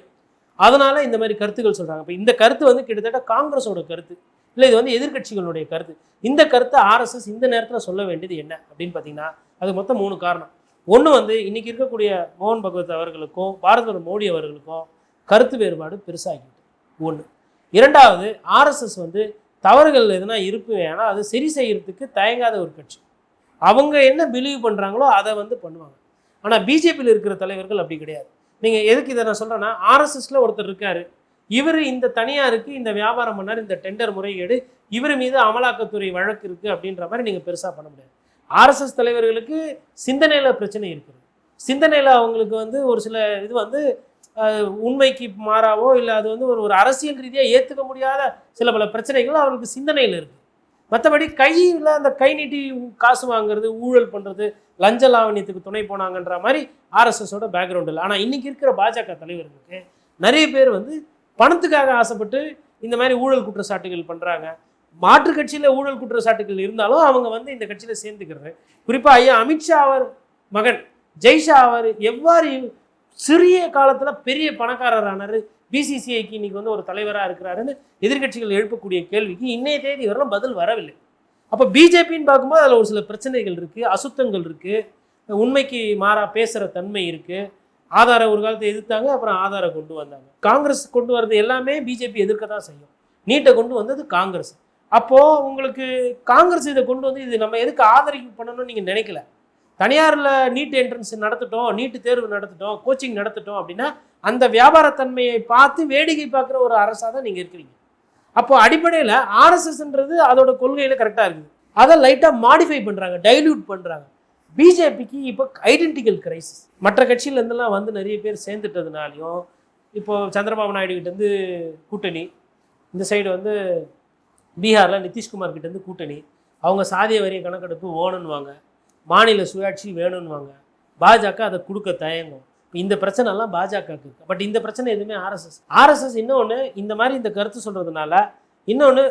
அதனால இந்த மாதிரி கருத்துக்கள் சொல்கிறாங்க இப்போ இந்த கருத்து வந்து கிட்டத்தட்ட காங்கிரஸோட கருத்து. இல்லை இது வந்து எதிர்க்கட்சிகளுடைய கருத்து. இந்த கருத்தை ஆர்எஸ்எஸ் இந்த நேரத்தில் சொல்ல வேண்டியது என்ன? அப்படின்னு பார்த்தீங்கன்னா அது மொத்தம் மூணு காரணம். ஒன்று வந்து இன்னைக்கு இருக்கக்கூடிய மோகன் பகவத் அவர்களுக்கும் பாரத மோடி அவர்களுக்கும் கருத்து வேறுபாடு பெருசாகிட்டு ஒன்று இரண்டாவது ஆர்எஸ்எஸ் வந்து தவறுகள் எதுனா இருக்கு ஏன்னா அது சரி செய்கிறதுக்கு தயங்காத ஒரு கட்சி. அவங்க என்ன பிலீவ் பண்ணுறாங்களோ அதை வந்து பண்ணுவாங்க. ஆனால் பிஜேபியில் இருக்கிற தலைவர்கள் அப்படி கிடையாது. நீங்கள் எதுக்கு இதை நான் சொல்கிறேன்னா ஆர்எஸ்எஸில் ஒருத்தர் இருக்கார். இவர் இந்த தனியாருக்கு இந்த வியாபாரம் பண்ணார் இந்த டெண்டர் முறைகேடு இவர் மீது அமலாக்கத்துறை வழக்கு இருக்குது அப்படின்ற மாதிரி நீங்கள் பெருசாக பண்ண முடியாது. ஆர்எஸ்எஸ் தலைவர்களுக்கு சிந்தனையில் பிரச்சனை இருக்குது சிந்தனையில் அவங்களுக்கு வந்து ஒரு சில இது வந்து உண்மைக்கு மாறாவோ இல்லை அது வந்து ஒரு ஒரு அரசியல் ரீதியாக ஏற்றுக்க முடியாத சில பல பிரச்சனைகள் அவங்களுக்கு சிந்தனையில் இருக்குது மற்றபடி கையில் அந்த கை நீட்டி காசு வாங்குறது ஊழல் பண்ணுறது லஞ்ச லாவணியத்துக்கு துணை போனாங்கன்ற மாதிரி ஆர்எஸ்எஸோட பேக்ரவுண்ட் இல்லை. ஆனால் இன்றைக்கி இருக்கிற பாஜக தலைவர்களுக்கு நிறைய பேர் வந்து பணத்துக்காக ஆசைப்பட்டு இந்த மாதிரி ஊழல் குற்றச்சாட்டுகள் பண்ணுறாங்க மாற்று கட்சியில் ஊழல் குற்றச்சாட்டுகள் இருந்தாலும் அவங்க வந்து இந்த கட்சியில் சேர்ந்துக்கிறது குறிப்பாக ஐயா அமித்ஷா அவர் மகன் ஜெய்ஷா அவர் எவ்வாறு சிறிய காலத்தில் பெரிய பணக்காரரானார் பிசிசிஐக்கு இன்னைக்கு வந்து ஒரு தலைவராக இருக்கிறாருன்னு எதிர்க்கட்சிகள் எழுப்பக்கூடிய கேள்விக்கு இன்றைய தேதி வரலாம் பதில் வரவில்லை. அப்போ பிஜேபின்னு பார்க்கும்போது அதில் ஒரு சில பிரச்சனைகள் இருக்குது அசுத்தங்கள் இருக்குது உண்மைக்கு மாறா பேசுகிற தன்மை இருக்குது ஆதாரம் ஒரு காலத்தை எதிர்த்தாங்க அப்புறம் ஆதாரம் கொண்டு வந்தாங்க. காங்கிரஸ் கொண்டு வர்றது எல்லாமே பிஜேபி எதிர்க்க தான் செய்யும். நீட்டை கொண்டு வந்தது காங்கிரஸ். அப்போது உங்களுக்கு காங்கிரஸ் இதை கொண்டு வந்து இது நம்ம எதுக்கு ஆதரிப்பு பண்ணணும்னு நீங்கள் நினைக்கல. தனியாரில் நீட் என்ட்ரன்ஸ் நடத்திட்டோம் நீட்டு தேர்வு நடத்திட்டோம் கோச்சிங் நடத்திட்டோம் அப்படின்னா அந்த வியாபாரத்தன்மையை பார்த்து வேடிக்கை பார்க்குற ஒரு அரசாக தான் நீங்கள் இருக்கிறீங்க. அப்போ அடிப்படையில் ஆர்எஸ்எஸ்ன்றது அதோட கொள்கையில் கரெக்டாக இருக்குது. அதை லைட்டாக மாடிஃபை பண்ணுறாங்க டைல்யூட் பண்ணுறாங்க பிஜேபிக்கு இப்போ ஐடென்டிக்கல் கிரைசிஸ் மற்ற கட்சியிலேருந்துலாம் வந்து நிறைய பேர் சேர்ந்துட்டதுனாலையும் இப்போ சந்திரபாபு நாயுடு கிட்டேருந்து கூட்டணி இந்த சைடு வந்து பீகாரில் நிதிஷ்குமார் கிட்டேருந்து கூட்டணி. அவங்க சாதிய வரிய கணக்கெடுப்பு ஓணுன்னுவாங்க. மாநில சுயாட்சி வேணும்னுவாங்க பாஜக அதை கொடுக்க தயங்கும். இந்த பிரச்சனைலாம் பாஜகவுக்கு இருக்கு. பட் இந்த பிரச்சனை எதுவுமே ஆர்எஸ்எஸ். ஆர்எஸ்எஸ் இன்னொன்று இந்த மாதிரி இந்த கருத்து சொல்கிறதுனால இன்னொன்று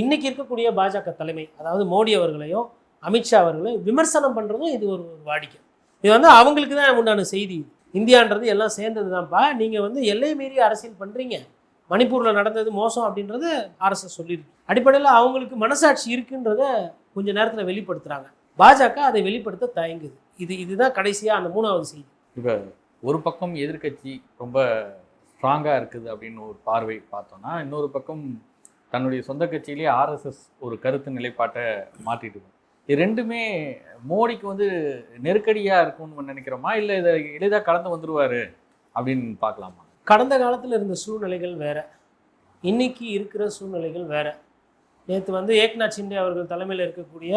இன்றைக்கி இருக்கக்கூடிய பாஜக தலைமை அதாவது மோடி அவர்களையும் அமித்ஷா அவர்களையும் விமர்சனம் பண்ணுறதும் இது ஒரு ஒரு வாடிக்கை. இது வந்து அவங்களுக்கு தான் உண்டான செய்தி இந்தியான்றது எல்லாம் சேர்ந்தது தான்ப்பா நீங்கள் வந்து எல்லை மீறி அரசியல் பண்ணுறீங்க மணிப்பூரில் நடந்தது மோசம் அப்படின்றத ஆர்எஸ்எஸ் சொல்லியிருக்கு அடிப்படையில் அவங்களுக்கு மனசாட்சி இருக்குன்றத கொஞ்சம் நேரத்தில் வெளிப்படுத்துகிறாங்க பாஜக அதை வெளிப்படுத்த தயங்குது. இது இதுதான் கடைசியாக அந்த மூணாவது செய்தி. இப்போ ஒரு பக்கம் எதிர்க்கட்சி ரொம்ப ஸ்ட்ராங்காக இருக்குது அப்படின்னு ஒரு பார்வை பார்த்தோன்னா இன்னொரு பக்கம் தன்னுடைய சொந்த கட்சியிலேயே ஆர்எஸ்எஸ் ஒரு கருத்து நிலைப்பாட்டை மாற்றிட்டு இது ரெண்டுமே மோடிக்கு வந்து நெருக்கடியாக இருக்கும்னு நினைக்கிறோமா? இல்லை இதை எளிதாக கடந்து வந்துடுவார் அப்படின்னு பார்க்கலாமா? கடந்த காலத்தில் இருந்த சூழ்நிலைகள் வேற. இன்னைக்கு இருக்கிற சூழ்நிலைகள் வேற. நேற்று வந்து ஏக்நாத் ஷிண்டே அவர்கள் தலைமையில் இருக்கக்கூடிய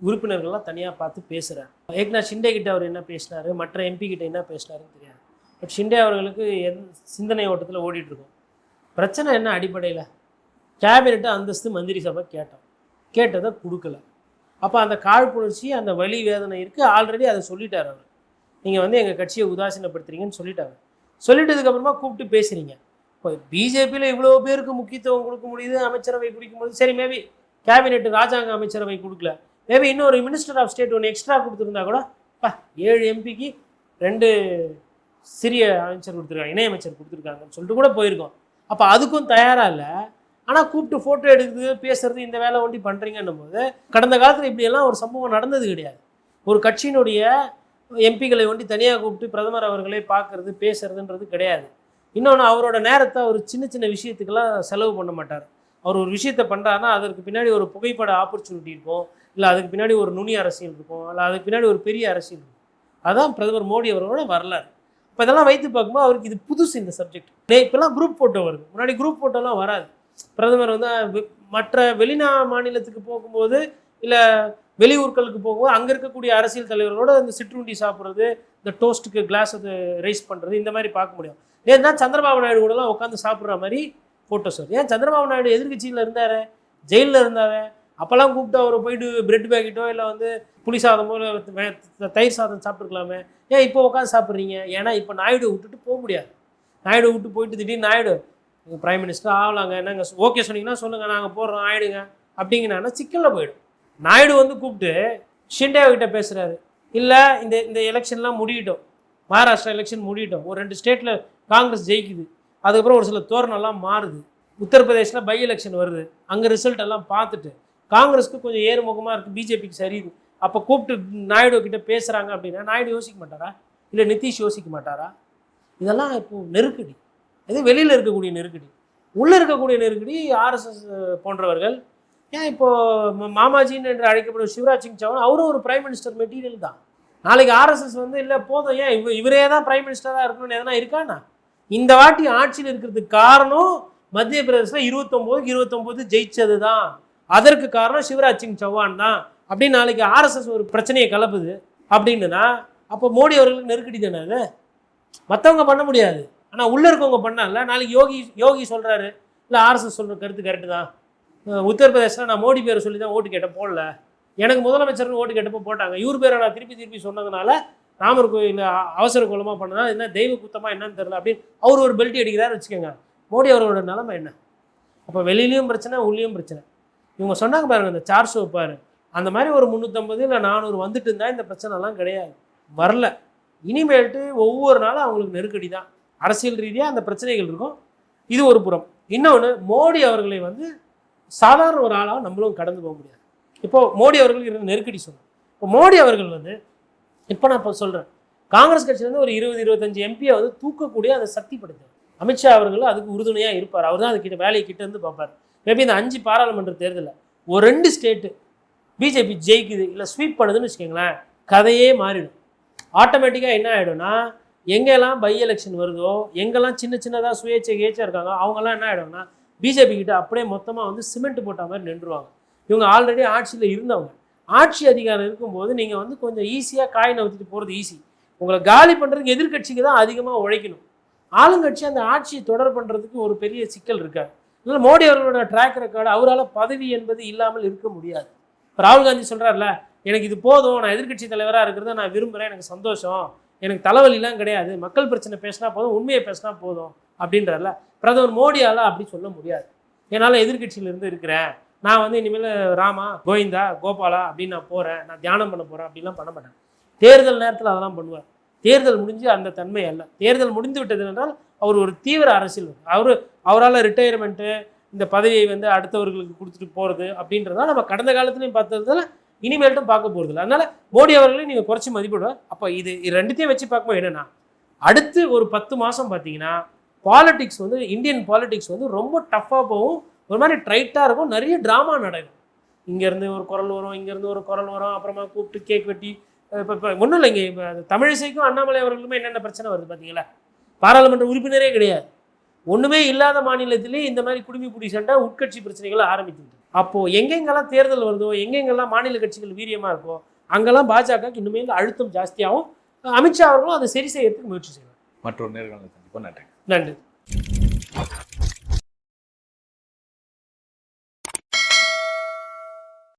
உறுப்பினர்கள்லாம் தனியாக பார்த்து பேசுகிறார் ஏக்நாத் ஷிண்டே கிட்ட அவர் என்ன பேசினார்? மற்ற எம்பி கிட்ட என்ன பேசினாருன்னு தெரியாது. பட் ஷிண்டே அவர்களுக்கு எந் சிந்தனை ஓட்டத்தில் ஓடிட்டுருக்கோம் பிரச்சனை என்ன அடிப்படையில்? கேபினெட்டு அந்தஸ்து மந்திரி சபை கேட்டோம். கேட்டதை கொடுக்கல. அப்போ அந்த காழ்ப்புணர்ச்சி அந்த வலி வேதனை இருக்குது ஆல்ரெடி அதை சொல்லிட்டார் அவர். நீங்கள் வந்து எங்கள் கட்சியை உதாசீனப்படுத்துறீங்கன்னு சொல்லிட்டாங்க சொல்லிட்டதுக்கப்புறமா கூப்பிட்டு பேசுகிறீங்க இப்போ பிஜேபியில் இவ்வளோ பேருக்கு முக்கியத்துவம் கொடுக்க முடியுது அமைச்சரவை குடிக்கும்போது சரி மேபி கேபினெட் ராஜாங்க அமைச்சரவை கொடுக்கல. மேபி இன்னொரு மினிஸ்டர் ஆஃப் ஸ்டேட் ஒன்று எக்ஸ்ட்ரா கொடுத்துருந்தா கூட பா ஏழு எம்பிக்கு ரெண்டு சிறிய அமைச்சர் கொடுத்துருக்காங்க இணையமைச்சர் கொடுத்துருக்காங்கன்னு சொல்லிட்டு கூட போயிருக்கோம். அப்போ அதுக்கும் தயாராக இல்லை. ஆனால் கூப்பிட்டு ஃபோட்டோ எடுக்குது பேசுறது இந்த வேலை ஒண்டி பண்ணுறீங்கன்னும் போது கடந்த காலத்தில் இப்படியெல்லாம் ஒரு சம்பவம் நடந்தது கிடையாது. ஒரு கட்சியினுடைய எம்பிகளை ஒண்டி தனியாக கூப்பிட்டு பிரதமர் அவர்களே பார்க்கறது பேசுறதுன்றது கிடையாது. இன்னொன்று அவரோட நேரத்தை அவர் சின்ன சின்ன விஷயத்துக்கெல்லாம் செலவு பண்ண மாட்டார். அவர் ஒரு விஷயத்தை பண்ணுறாருன்னா அதற்கு பின்னாடி ஒரு புகைப்பட ஆப்பர்ச்சுனிட்டி இருக்கும். இல்லை அதுக்கு பின்னாடி ஒரு நுனி அரசியல் இருக்கும். இல்லை அதுக்கு பின்னாடி ஒரு பெரிய அரசியல் இருக்கும். அதான் பிரதமர் மோடி அவரோட வரலாறு. இப்போ இதெல்லாம் வைத்து பார்க்கும்போது அவருக்கு இது புதுசு இந்த சப்ஜெக்ட் இப்போல்லாம் குரூப் ஃபோட்டோ வருது. முன்னாடி குரூப் ஃபோட்டோலாம் வராது. பிரதமர் வந்து வெ- மற்ற வெளிநா மாநிலத்துக்கு போகும்போது இல்லை வெளியூர்களுக்கு போகும்போது அங்கே இருக்கக்கூடிய அரசியல் தலைவர்களோட இந்த சிற்றுண்டி சாப்பிட்றது இந்த டோஸ்ட்டுக்கு கிளாஸ் அது ரைஸ் பண்ணுறது இந்த மாதிரி பார்க்க முடியும். ஏன் தான் சந்திரபாபு நாயுடு கூடலாம் உட்காந்து சாப்பிட்ற மாதிரி ஃபோட்டோஸ் வருது. ஏன் சந்திரபாபு நாயுடு எதிர்கட்சியில் இருந்தார்? ஜெயிலில் இருந்தார். அப்போல்லாம் கூப்பிட்டு அவர் போயிட்டு பிரெட் பேக்கெட்டோ இல்லை வந்து புளி சாதமோ இல்லை தயிர் சாதம் சாப்பிட்ருக்கலாமே ஏன் இப்போ உட்காந்து சாப்பிட்றீங்க? ஏன்னா இப்போ நாயுடு விட்டுட்டு போக முடியாது. நாயுடு விட்டு போயிட்டு திடீர்னு நாயுடு பிரைம் மினிஸ்டர் ஆகலாங்க. என்னங்க ஓகே சொன்னீங்கன்னா சொல்லுங்கள் நாங்கள் போடுறோம். ஆயிடுங்க. அப்படிங்கன்னா சிக்கலில் போயிடும். நாயுடு வந்து கூப்பிட்டு ஷிண்டேவகிட்ட பேசுகிறாரு இல்லை இந்த இந்த எலெக்ஷன்லாம் முடியட்டும். மகாராஷ்டிரா எலெக்ஷன் முடியட்டும். ஒரு ரெண்டு ஸ்டேட்டில் காங்கிரஸ் ஜெயிக்குது. அதுக்கப்புறம் ஒரு சில தோரணெல்லாம் மாறுது. உத்தரப்பிரதேசில் பை எலெக்ஷன் வருது. அங்கே ரிசல்ட் எல்லாம் பார்த்துட்டு காங்கிரஸ்க்கு கொஞ்சம் ஏறுமுகமாக இருக்குது பிஜேபிக்கு சரியுது அப்போ கூப்பிட்டு நாயுடு கிட்ட பேசுகிறாங்க அப்படின்னா நாயுடு யோசிக்க மாட்டாரா? இல்லை நிதிஷ் யோசிக்க மாட்டாரா? இதெல்லாம் இப்போ நெருக்கடி. இது வெளியில் இருக்கக்கூடிய நெருக்கடி. உள்ளே இருக்கக்கூடிய நெருக்கடி ஆர்எஸ்எஸ் போன்றவர்கள் ஏன் இப்போது மாமாஜின் மாமாஜின்னு என்று அழைக்கப்படும் சிவராஜ் சிங் சௌஹான் அவரும் ஒரு பிரைம் மினிஸ்டர் மெட்டீரியல் தான். நாளைக்கு ஆர்எஸ்எஸ் வந்து இல்லை போதும் ஏன் இவ இவரே தான் பிரைம் மினிஸ்டராக இருக்கணும்னு எதனா இருக்கானா? இந்த வாட்டி ஆட்சியில் இருக்கிறதுக்கு காரணம் மத்திய பிரதேசில் இருபத்தொம்போதுக்கு இருபத்தொம்போது ஜெயிச்சது தான். அதற்கு காரணம் சிவராஜ் சிங் சௌஹான் தான். அப்படின்னு நாளைக்கு ஆர்எஸ்எஸ் ஒரு பிரச்சனையை கலப்புது அப்படின்னுனா அப்போ மோடி அவர்களுக்கு நெருக்கடி தானே அது? மற்றவங்க பண்ண முடியாது. ஆனால் உள்ளே இருக்கவங்க பண்ணால நாளைக்கு யோகி யோகி சொல்கிறாரு இல்லை ஆர்எஸ்எஸ் சொல்கிற கருத்து கரெக்டு தான். உத்தரப்பிரதேசில் நான் மோடி பேரை சொல்லி தான் ஓட்டு கேட்டேன் போடல. எனக்கு முதலமைச்சர்னு ஓட்டு கேட்டப்போ போட்டாங்க. இவர் பேரை நான் திருப்பி திருப்பி சொன்னதுனால ராமர் கோயில் அவசர குலமாக பண்ணதா என்ன தெய்வ குத்தமாக என்னன்னு தெரில அப்படின்னு அவர் ஒரு பெல்ட் அடிக்கிறாரு வச்சுக்கோங்க. மோடி அவர்களோட நிலைமை என்ன? அப்போ வெளியிலையும் பிரச்சனை உள்ளேயும் பிரச்சனை. இவங்க சொன்னாங்க பாருங்க இந்த சார் ஷோ பாரு. அந்த மாதிரி ஒரு முந்நூற்றம்பது இல்லை நானூறு வந்துட்டு இருந்தால் இந்த பிரச்சனைலாம் கிடையாது. வரல. இனிமேல்ட்டு ஒவ்வொரு நாளும் அவங்களுக்கு நெருக்கடி தான். அரசியல் ரீதியாக அந்த பிரச்சனைகள் இருக்கும். இது ஒரு புறம். இன்னொன்று மோடி அவர்களை வந்து சாதாரண ஒரு ஆளாக நம்மளும் கடந்து போக முடியாது. இப்போது மோடி அவர்களுக்கு இருந்த நெருக்கடி சொன்னோம். இப்போ மோடி அவர்கள் வந்து இப்போ நான் இப்போ சொல்கிறேன் காங்கிரஸ் கட்சியிலேருந்து ஒரு இருபது இருபத்தஞ்சு எம்பியை வந்து தூக்கக்கூடிய அதை சக்தி அமித்ஷா அவர்கள் அதுக்கு உறுதுணையாக இருப்பார். அவர் தான் அதுக்கிட்ட வேலையை கிட்ட இருந்து பார்ப்பார். மேபி இந்த அஞ்சு பாராளுமன்ற தேர்தலில் ஒரு ரெண்டு ஸ்டேட்டு பிஜேபி ஜெயிக்குது இல்லை ஸ்வீப் பண்ணுதுன்னு வச்சுக்கோங்களேன் கதையே மாறிடும். ஆட்டோமேட்டிக்காக என்ன ஆகிடும்னா எங்கெல்லாம் பை எலெக்ஷன் வருதோ எங்கெல்லாம் சின்ன சின்னதாக சுயேட்சை கேச்சா இருக்காங்க அவங்கெல்லாம் என்ன ஆகிடும்னா பிஜேபி கிட்ட அப்படியே மொத்தமாக வந்து சிமெண்ட் போட்ட மாதிரி நின்றுவாங்க. இவங்க ஆல்ரெடி ஆட்சியில் இருந்தவங்க. ஆட்சி அதிகாரம் இருக்கும்போது நீங்கள் வந்து கொஞ்சம் ஈஸியாக காய் நவுத்திட்டு போகிறது ஈஸி உங்களை காலி பண்ணுறதுக்கு எதிர்க்கட்சிக்கு தான் அதிகமாக உழைக்கணும். ஆளுங்கட்சி அந்த ஆட்சியை தொடர் பண்ணுறதுக்கு ஒரு பெரிய சிக்கல் இருக்காது. அதனால மோடி அவர்களோட ட்ராக் ரெக்கார்டு அவரால் பதவி என்பது இல்லாமல் இருக்க முடியாது. இப்போ ராகுல் காந்தி சொல்கிறார்ல எனக்கு இது போதும் நான் எதிர்க்கட்சி தலைவராக இருக்கிறத நான் விரும்புகிறேன் எனக்கு சந்தோஷம். எனக்கு தலைவலிலாம் கிடையாது. மக்கள் பிரச்சனை பேசினா போதும் உண்மையை பேசினா போதும். அப்படின்றல பிரதமர் மோடியால் அப்படி சொல்ல முடியாது. என்னால் எதிர்கட்சியிலேருந்து இருக்கிறேன். நான் வந்து இனிமேல் ராமா கோவிந்தா கோபாலா அப்படின்னு நான் போகிறேன் நான் தியானம் பண்ண போகிறேன் அப்படிலாம் பண்ண மாட்டேன். தேர்தல் நேரத்தில் அதெல்லாம் பண்ணுவார். தேர்தல் முடிஞ்சு அந்த தன்மை அல்ல. தேர்தல் முடிந்து விட்டது என்றால் அவர் ஒரு தீவிர அரசியல். அவர் அவரால் ரிட்டையர்மெண்ட்டு இந்த பதவியை வந்து அடுத்தவர்களுக்கு கொடுத்துட்டு போகிறது அப்படின்றத நம்ம கடந்த காலத்துலையும் பார்த்ததுல இனிமேல்ட்டும் பார்க்க போகிறதில்ல அதனால் மோடி அவர்களையும் நீங்கள் குறைச்சி மதிப்பிடுவேன் அப்போ இது இது ரெண்டுத்தையும் வச்சு பார்க்கும்போது என்னென்னா அடுத்து ஒரு பத்து மாதம் பார்த்தீங்கன்னா பாலிடிக்ஸ் வந்து இந்தியன் பாலிடிக்ஸ் வந்து ரொம்ப டஃப்பாக போகும். ஒரு மாதிரி ட்ரைட்டாக இருக்கும். நிறைய ட்ராமா நடக்கும். இங்கேருந்து ஒரு குரல் வரும் இங்கேருந்து ஒரு குரல் வரும். அப்புறமா கூப்பிட்டு கேக் வெட்டி இப்போ இப்போ ஒன்றும் இல்லை இங்கே இப்போ தமிழிசைக்கும் அண்ணாமலை அவர்களுக்குமே என்னென்ன பிரச்சனை வருது பார்த்தீங்களா பாராளுமன்ற உறுப்பினரே கிடையாது. ஒன்றுமே இல்லாத மாநிலத்திலே இந்த மாதிரி குடுமி குடி சண்டை உட்கட்சி பிரச்சனைகளை ஆரம்பிக்குது அப்போது எங்கெங்கெல்லாம் தேர்தல் வருதோ எங்கெங்கெல்லாம் மாநில கட்சிகள் வீரியமாக இருக்கோ அங்கெல்லாம் பாஜகவுக்கு இன்னுமே அழுத்தம் ஜாஸ்தியாகவும் அமித்ஷா அவர்களும் அதை சரி செய்யறதுக்கு முயற்சி செய்வார். மற்றொரு நேர்காணல் சந்திப்போம். நன்றி. நன்றி.